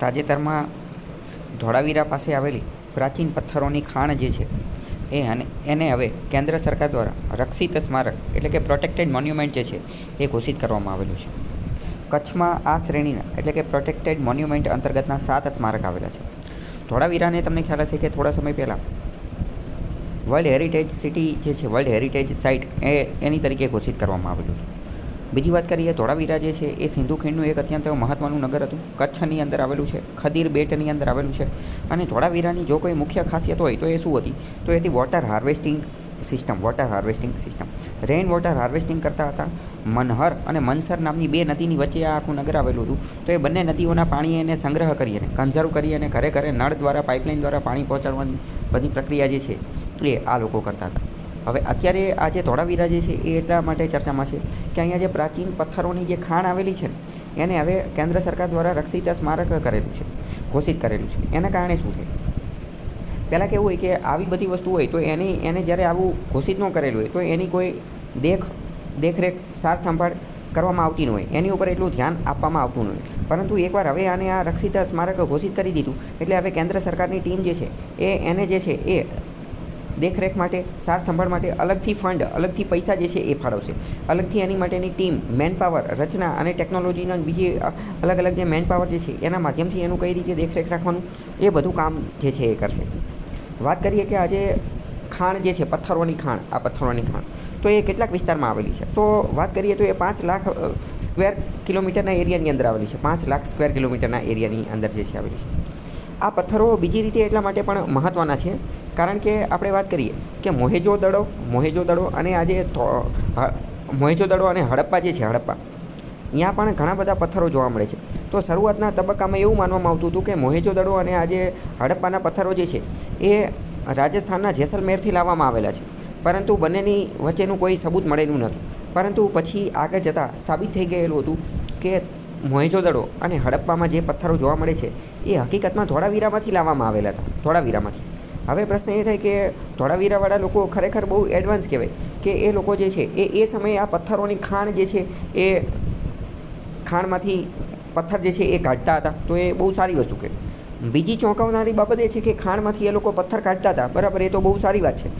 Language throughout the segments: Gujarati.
તાજેતરમાં ધોળાવીરા પાસે આવેલી પ્રાચીન પથ્થરોની ખાણ જે છે, એ અને એને હવે કેન્દ્ર સરકાર દ્વારા રક્ષિત સ્મારક એટલે કે પ્રોટેક્ટેડ મોન્યુમેન્ટ જે છે, એ ઘોષિત કરવામાં આવેલું છે. કચ્છમાં આ શ્રેણીના એટલે કે પ્રોટેક્ટેડ મોન્યુમેન્ટ અંતર્ગતના સાત સ્મારક આવેલા છે. ધોળાવીરાને તમને ખ્યાલ હશે કે થોડા સમય પહેલાં વર્લ્ડ હેરિટેજ સિટી જે છે વર્લ્ડ હેરિટેજ સાઇટ એ એની તરીકે ઘોષિત કરવામાં આવેલું હતું બીજી વાત કરીએ ધોળાવીરા જે છે, એ સિંધુ ખીણનું એક અત્યંત મહત્ત્વનું નગર હતું. કચ્છની અંદર આવેલું છે, ખદીર બેટની અંદર આવેલું છે. અને ધોળાવીરાની જો કોઈ મુખ્ય ખાસિયત હોય, તો એ શું હતી? તો એથી water harvesting system, water harvesting system. Rain water harvesting કરતા હતા. મનહર અને મનસર નામની બે નદીની વચ્ચે આ આખું નગર આવેલું હતું. તો એ બંને નદીઓના પાણી એને સંગ્રહ કરી અને કન્ઝર્વ કરી અને ઘરે ઘરે નળ દ્વારા, પાઇપલાઇન દ્વારા પાણી પહોંચાડવાની બધી પ્રક્રિયા જે છે, એ આ લોકો કરતા હતા. હવે અત્યારે આ જે ધોળાવીરા જે છે એ એટલા માટે ચર્ચામાં છે કે અહીંયા જે પ્રાચીન પથ્થરોની જે ખાણ આવેલી છે એને હવે કેન્દ્ર સરકાર દ્વારા રક્ષિત સ્મારક કરેલું છે, ઘોષિત કરેલું છે. એના કારણે શું થાય? પહેલાં કેવું હોય કે આવી બધી વસ્તુ હોય તો એની, એને જ્યારે આવું ઘોષિત ન કરેલું હોય તો એની કોઈ દેખ, દેખરેખ, સાર સંભાળ કરવામાં આવતી ન હોય. એની ઉપર એટલું ધ્યાન આપવામાં આવતું ન હોય. પરંતુ એકવાર હવે આને આ રક્ષિત સ્મારક ઘોષિત કરી દીધું, એટલે હવે કેન્દ્ર સરકારની ટીમ જે છે એ, એને જે છે એ દેખરેખ માટે, સાર સંભાળ માટે અલગથી ફંડ અલગથી પૈસા જે છે એ ફાળવશે. અલગથી એની માટેની ટીમ મેન પાવર રચના અને ટેકનોલોજીના બીજી અલગ અલગ જે મેન પાવર જે છે, એના માધ્યમથી એનું કઈ રીતે દેખરેખ રાખવાનું, એ બધું કામ જે છે એ કરશે. વાત કરીએ કે આજે ખાણ જે છે, પથ્થરોની ખાણ, આ પથ્થરોની ખાણ, તો એ કેટલાક વિસ્તારમાં આવેલી છે. તો વાત કરીએ તો એ પાંચ લાખ સ્ક્વેર કિલોમીટરના એરિયાની અંદર આવેલી છે. પાંચ લાખ સ્ક્વેર કિલોમીટરના એરિયાની અંદર જે છે આવેલી છે. આ પથ્થરો બીજી રીતે એટલા માટે પણ મહત્ત્વના છે. કારણ કે આપણે વાત કરીએ કે મોહેજો દડો મોહેજો દડો અને આજે મોહેજો દડો અને હડપ્પા જે છે, હડપ્પા અહીંયા પણ ઘણા બધા પથ્થરો જોવા મળે છે. તો શરૂઆતના તબક્કામાં એવું માનવામાં આવતું હતું કે મોહેજો દડો અને આજે હડપ્પાના પથ્થરો જે છે, એ રાજસ્થાનના જેસલમેરથી લાવવામાં આવેલા છે. પરંતુ બંનેની વચ્ચેનું કોઈ સબૂત મળેલું નહોતું. પરંતુ પછી આગળ જતાં સાબિત થઈ ગયેલું હતું કે મોહેજોદડો અને હડપ્પામાં જે પથ્થરો જોવા મળે છે, એ હકીકતમાં ધોળાવીરામાંથી લાવવામાં આવેલા હતા. ધોળાવીરામાંથી. હવે પ્રશ્ન એ થાય કે ધોળાવીરાવાળા લોકો ખરેખર બહુ એડવાન્સ કહેવાય કે એ લોકો જે છે, એ એ સમયે આ પથ્થરોની ખાણ જે છે, એ ખાણમાંથી પથ્થર જે છે, એ કાઢતા હતા. તો એ બહુ સારી વસ્તુ કહે બીજી ચોંકાવનારી બાબત એ છે કે ખાણમાંથી એ લોકો પથ્થર કાઢતા હતા. બરાબર, એ તો બહુ સારી વાત છે.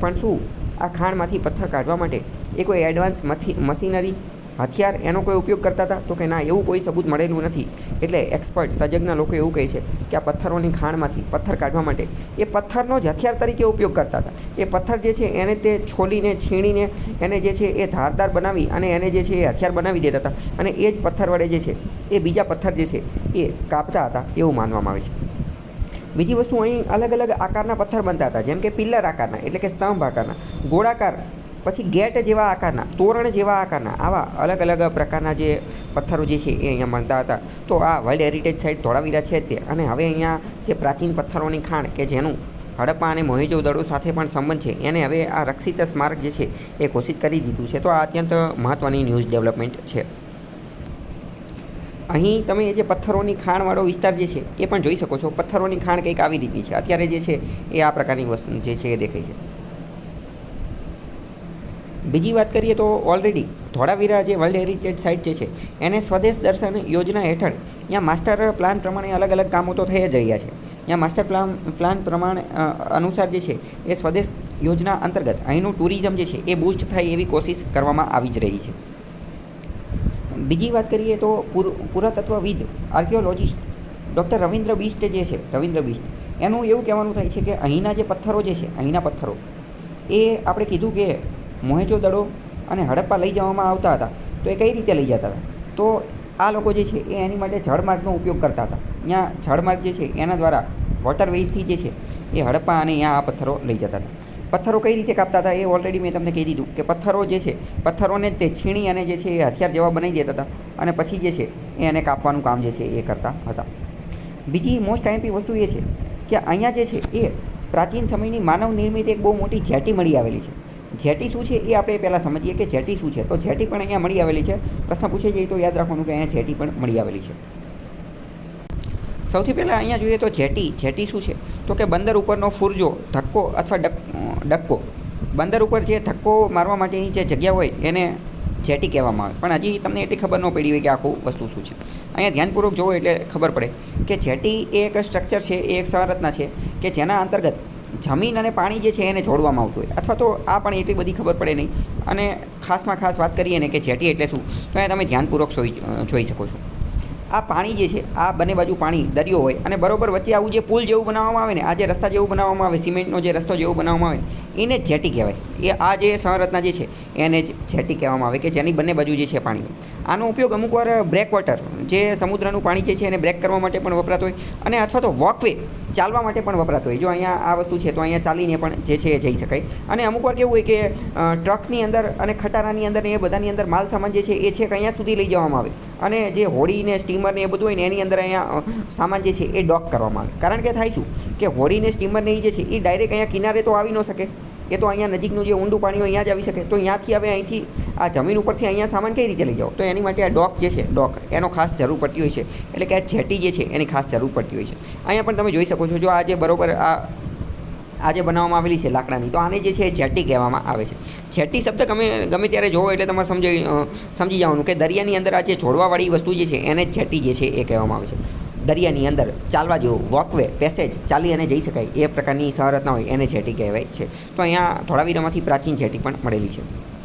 પણ શું? આ ખાણમાંથી પથ્થર કાઢવા માટે એ કોઈ એડવાન્સ મથી, મશીનરી હથિયાર એનો કોઈ ઉપયોગ કરતા હતા? તો કે ના, એવું કોઈ સબૂત મળેલું નથી. એટલે એક્સપર્ટ તજજ્ઞ લોકો એવું કહે છે કે આ પથ્થરોની ખાણમાંથી પથ્થર કાઢવા માટે. એ પથ્થરનો જ હથિયાર તરીકે ઉપયોગ કરતા હતા. એ પથ્થર જે છે એને તે છોલીને, છીણીને એને જે છે એ ધારદાર બનાવી અને એને જે છે એ હથિયાર બનાવી દેતા હતા. અને એ જ પથ્થર વડે જે છે એ બીજા પથ્થર જે છે એ કાપતા હતા એવું માનવામાં આવે છે. બીજી વસ્તુ અહીં અલગ અલગ આકારના પથ્થર બનતા હતા. જેમ કે પિલ્લર આકારના, એટલે કે સ્તંભ આકારના. ગોળાકાર પછી ગેટ જેવા આકારના, તોરણ જેવા આકારના, આવા અલગ અલગ પ્રકારના જે પથ્થરો જે છે એ અહીંયા મળતા હતા. તો આ વર્લ્ડ હેરિટેજ સાઇટ ધોળાવીરા છે તે. અને હવે અહીંયા જે પ્રાચીન પથ્થરોની ખાણ કે જેનું હડપ્પા અને મોહેજો દડો સાથે પણ સંબંધ છે, એને હવે આ રક્ષિત સ્મારક જે છે એ ઘોષિત કરી દીધું છે. તો આ અત્યંત મહત્ત્વની ન્યૂઝ ડેવલપમેન્ટ છે. અહીં તમે જે પથ્થરોની ખાણવાળો વિસ્તાર જે છે એ પણ જોઈ શકો છો. પથ્થરોની ખાણ કંઈક આવી રીતની છે. અત્યારે જે છે એ આ પ્રકારની વસ્તુ જે છે એ દેખાય છે. બીજી વાત કરીએ તો ઓલરેડી ધોળાવીરા જે વર્લ્ડ હેરિટેજ સાઇટ જે છે, એને સ્વદેશ દર્શન યોજના હેઠળ ત્યાં માસ્ટર પ્લાન પ્રમાણે અલગ અલગ કામો તો થઈ જ રહ્યા છે. ત્યાં માસ્ટર પ્લાન પ્લાન પ્રમાણે અનુસાર જે છે, એ સ્વદેશ યોજના અંતર્ગત અહીંનું ટુરિઝમ જે છે, એ બૂસ્ટ થાય એવી કોશિશ કરવામાં આવી જ રહી છે. બીજી વાત કરીએ તો પુર, પુરાતત્વવિદ આર્કિયોલોજિસ્ટ ડૉક્ટર રવિન્દ્ર બિસ્ટ જે છે, રવિન્દ્ર બિસ્ટ, એનું એવું કહેવાનું થાય છે કે અહીંના જે પથ્થરો જે છે, અહીંના પથ્થરો, એ આપણે કીધું કે મોહેજો દડો અને હડપ્પા લઈ જવામાં આવતા હતા. તો એ કઈ રીતે લઈ જતા હતા? તો આ લોકો જે છે એ એની માટે જળમાર્ગનો ઉપયોગ કરતા હતા. ત્યાં જળમાર્ગ જે છે એના દ્વારા વોટરવેઝથી જે છે એ હડપ્પા અને અહીંયા આ પથ્થરો લઈ જતા હતા. પથ્થરો કઈ રીતે કાપતા હતા એ ઓલરેડી મેં તમને કહી દીધું કે પથ્થરો જે છે, પથ્થરોને તે છીણી અને જે છે એ હથિયાર જેવા બનાવી દેતા હતા અને પછી જે છે એ એને કાપવાનું કામ જે છે એ કરતા હતા. બીજી મોસ્ટ આઈમ્પી વસ્તુ એ છે કે અહીંયા જે છે એ પ્રાચીન સમયની માનવ નિર્મિત એક બહુ મોટી જેટી મળી આવેલી છે. જેટી શું છે એ આપણે પહેલાં સમજીએ કે જેટી શું છે? તો જેટી પણ અહીંયા મળી આવેલી છે. પ્રશ્ન પૂછે જાય તો યાદ રાખવાનું કે અહીંયા જેટી પણ મળી આવેલી છે. સૌથી પહેલાં અહીંયા જોઈએ તો જેટી જેટી શું છે? તો કે બંદર ઉપરનો ફુરજો, ધક્કો અથવા ડક ડક્કો. બંદર ઉપર જે ધક્કો મારવા માટેની જે જગ્યા હોય એને જેટી કહેવામાં આવે. પણ હજી તમને એટલી ખબર ન પડી હોય કે આખું વસ્તુ શું છે. અહીંયા ધ્યાનપૂર્વક જોવો એટલે ખબર પડે કે જેટી એ એક સ્ટ્રક્ચર છે, એ એક સંરચના છે કે જેના અંતર્ગત જમીન અને પાણી જે છે એને જોડવામાં આવતું હોય. અથવા તો આ પણ એટલી બધી ખબર પડે નહીં. અને ખાસમાં ખાસ વાત કરીએ ને કે જેટી એટલે શું? તો એ તમે ધ્યાનપૂર્વક જોઈ શકો છો. આ પાણી જે છે, આ બંને બાજુ પાણી દરિયો હોય અને બરોબર વચ્ચે આવું જે પુલ જેવું બનાવવામાં આવે ને, આ જે રસ્તા જેવું બનાવવામાં આવે, સિમેન્ટનો જે રસ્તો જેવું બનાવવામાં આવે, એને જેટી કહેવાય. એ આ જે સંરચના જે છે, એને જેટી કહેવામાં આવે કે જેની બંને બાજુ જે છે પાણી. આનો ઉપયોગ અમુક વાર બ્રેક વોટર જે સમુદ્રનું પાણી જે છે એને બ્રેક કરવા માટે પણ વપરાતો હોય અને અથવા તો વોકવે ચાલવા માટે પણ વપરાતો હોય. જો અહીંયા આ વસ્તુ છે તો અહીંયા ચાલીને પણ જે છે એ જઈ શકાય. અને અમુક વાર કેવું હોય કે ટ્રકની અંદર અને ખટારાની અંદર ને એ બધાની અંદર માલ સામાન જે છે એ છેક અહીંયા સુધી લઈ જવામાં આવે. અને જે હોડીને સ્ટીમરને એ બધું હોય ને એની અંદર અહીંયા સામાન જે છે એ ડોક કરવામાં આવે. કારણ કે થાય શું? કે હોડીને સ્ટીમરને એ જે છે એ ડાયરેક્ટ અહીંયા કિનારે તો આવી ન શકે. એ તો અહીંયા નજીકનું જે ઊંડું પાણી હોય, અહીંયા જ આવી શકે. તો અહીંયાથી હવે અહીંથી આ જમીન ઉપરથી અહીંયા સામાન કઈ રીતે લઈ જાઓ? તો એની માટે આ ડોક જે છે, ડોક, એનો ખાસ જરૂર પડતી હોય છે. એટલે કે આ જેટી જે છે, એની ખાસ જરૂર પડતી હોય છે. અહીંયા પણ તમે જોઈ શકો છો, જો આ જે બરોબર આ આજે બનાવવામાં આવેલી છે લાકડાની, તો આને જે છે જેટી કહેવામાં આવે છે. જેટી શબ્દ ગમે ગમે ત્યારે જોવો એટલે તમારે સમજી સમજી જવાનું કે દરિયાની અંદર આ જે જોડવાવાળી વસ્તુ જે છે, એને જેટી જે છે એ કહેવામાં આવે છે. દરિયાની અંદર ચાલવા જેવું વોકવે પેસેજ ચાલી અને જઈ શકાય એ પ્રકારની સંરચના હોય એને જેટી કહેવાય છે. તો અહીંયા ધોળાવીરામાંથી પ્રાચીન જેટી પણ મળેલી છે.